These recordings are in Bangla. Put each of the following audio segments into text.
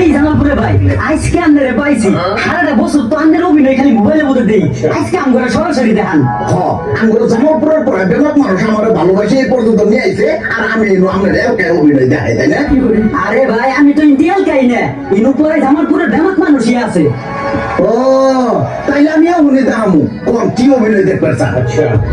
এই জামালপুরে ভাই আজকে আপনারে পাইছি। সারাটা বছর তো আপনার অভিনয় খালি মোবাইলের মধ্যে দেই। আজকে আমরা সরাসরি দেখান। আঙ্গুর জামালপুরের পরে বেগত মানুষ আমার ভালোবাসে এই পর্যন্ত নিয়ে আইছে আর আমি এনো আপনার কেন অভিনয় দেখাই তাই না? আরে ভাই আমি তো ইন্ডিয়াল কাই না। ইনু পরে জামালপুরের বেমাক মানুষই আছে। ও তাইলে আমি অভিনয় দেখামু কোন কি অভিনয় দেখবার চান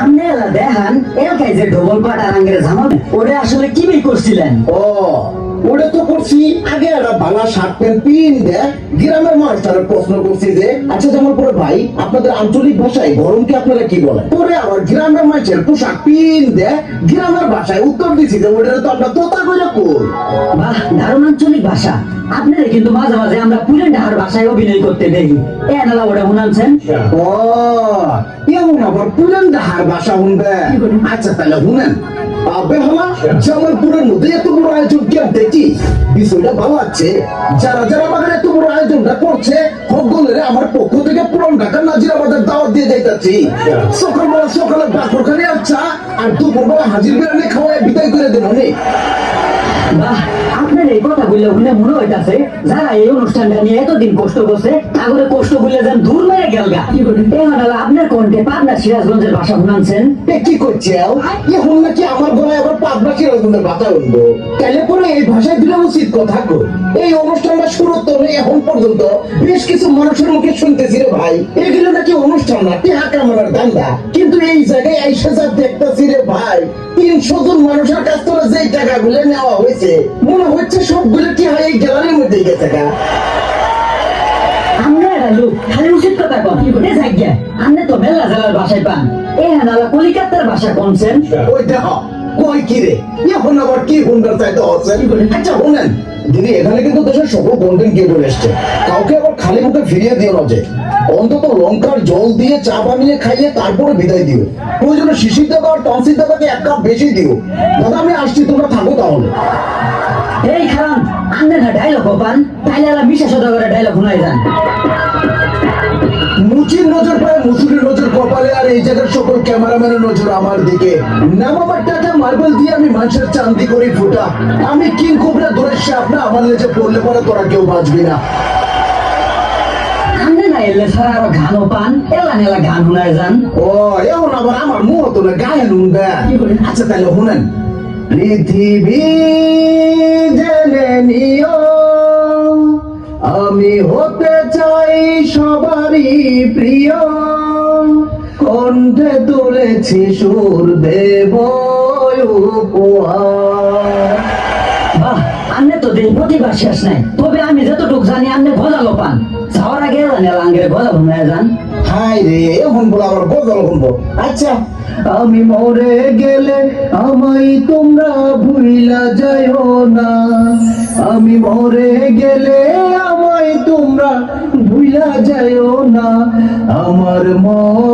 আপনি এলা দেখান এলাকায় যে ঢোবল পাটা রাঙ্গের ঝামা। ওরে আসলে কি করছিলেন? ও ওটা তো করছি আগে একটা বালা শার্ট প্যান্ট পিন দে গ্রামের মানুষটারে প্রশ্ন করছি যে আচ্ছা জামালপুরে ভাই আপনাদের আঞ্চলিক ভাষায় গরমকে আপনারা কি বলেন? পরে আবার গ্রামের মানুষের পোশাক পিন দে গ্রামের ভাষায় উত্তর দিছি যে ওটা তো আমরা তোতা কইরা কই? বাহ দারুণ আঞ্চলিক ভাষা। আপনারা কিন্তু মাঝে মাঝে আমরা পুরেন ঢাকার ভাষায় অভিনয় করতে দেখি। এ নালা ওটা শুনাচ্ছেন ও এমন আবার পুরান ধার ভাষা শুনবে। আচ্ছা তাহলে শুনেন। বেহালা জামালপুরের মধ্যে এত বড় আয়োজন কেন দেখি? বিষয়টা ভালো আছে। যারা যারা আমাদের এত বড় আয়োজনটা করছে, সকলের আমার পক্ষ থেকে পুরান ঢাকার নাজিরা বাজার দাওয়াত দিয়ে যাইতাছি। সকালবেলা সকালে বাকরখানে আচ্ছা আর দুপুরবেলা হাজির বিরিয়ানি খাওয়ায় বিদায় করে দেন অনেক বাহ আপনার এই কথা বললে শুনে মনে হইতাছে যারা এই অনুষ্ঠানটা নিয়ে এতদিন কষ্ট করছে তাগরে কষ্ট বললে যেন দূর মেরে গেল গা। এই হঠাৎ আপনার কণ্ঠে পাবনা সিরাজগঞ্জের ভাষা শুনাচ্ছেন। এ কি করছে এখন নাকি আমার গলায় আবার মাসের রকমের ভাষা উঠবো? তাহলে পরে এই ভাষায় দিলে উচিত কথা কই এই অনুষ্ঠানটা শুরু তো এখন পর্যন্ত। বেশ কিছু মানুষের মুখে শুনতেছি রে ভাই। এগুলো নাকি অনুষ্ঠান না, টেহা কামানোর দান্দা কিন্তু এই জায়গায় আইসা যা দেখতেছি রে ভাই। তিনশো জন মানুষের কাছ থেকে যেই টাকাগুলো নেওয়া হয়েছে মনে হচ্ছে সবগুলো কি হয় এই গ্যালারির মধ্যে গেছে গা। আমরা এরা লোক খালি উচিত কথা কন এ জায়গা আপনি তো মেলা জেলার ভাষায় পান। এ হানালা কলিকাতার ভাষা কনছেন ওই দেখ কই কি রে? এখন আবার কি হুন্ডার চাইতে হচ্ছে? আচ্ছা শুনেন। দিদি এখানে কিন্তু দেশের সকল কন্টেন্ট কে বলে এসছে। কাউকে আবার খালি মুখে ফিরিয়ে দিও না যে। অন্তত লঙ্কার জল দিয়ে চা বানিয়ে খাইয়ে তারপরে বিদায় দিও। প্রয়োজনে শিশির দাদা আর টনসির দাদাকে এক কাপ বেশি দিও। দাদা আমি আসছি তোমরা থাকো তাহলে। এই না ডায়লগ পান তাইলে এলা বিশেষ করে ডায়লগ শুনাই যান। মুচির নজর পায় মুসুরির নজর কপালে আর এই জায়গার সকল ক্যামেরাম্যানের নজর আমার দিকে। টাকা মার্বেল দিয়ে আমি মানুষের চান্দি করি ফুটা। আমি কিং কোবরা দূরের সাপ না আমার লেজে পড়লে পরে তোরা কেউ বাঁচবি না। এলে ছাড়া আরও গানও পান এলা নেলা ঘান শুনাই যান। ও এমন আবার আমার মুখ তো না গায়ে নুনবে আচ্ছা তাহলে শুনেন। পৃথিবী জেনে নিও আমি হতে চাই সবারই প্রিয়। কণ্ঠে তুলেছি সুর দেব উপহার। বাহ! আপনি তো দেহ প্রতিভা শেষ নাই। তবে আমি যতটুকু জানি আপনি গজালো পান যাওয়ার আগে এলা নেলা আঙ্গের গজা শুনাই যান হাই রে এখন বলে আবার গজল শুনব আচ্ছা। আমি মরে গেলে আমায় তোমরা ভুইলা যাইও না। আমি মরে গেলে আমায় তোমরা ভুইলা যাইও না। আমার মরণ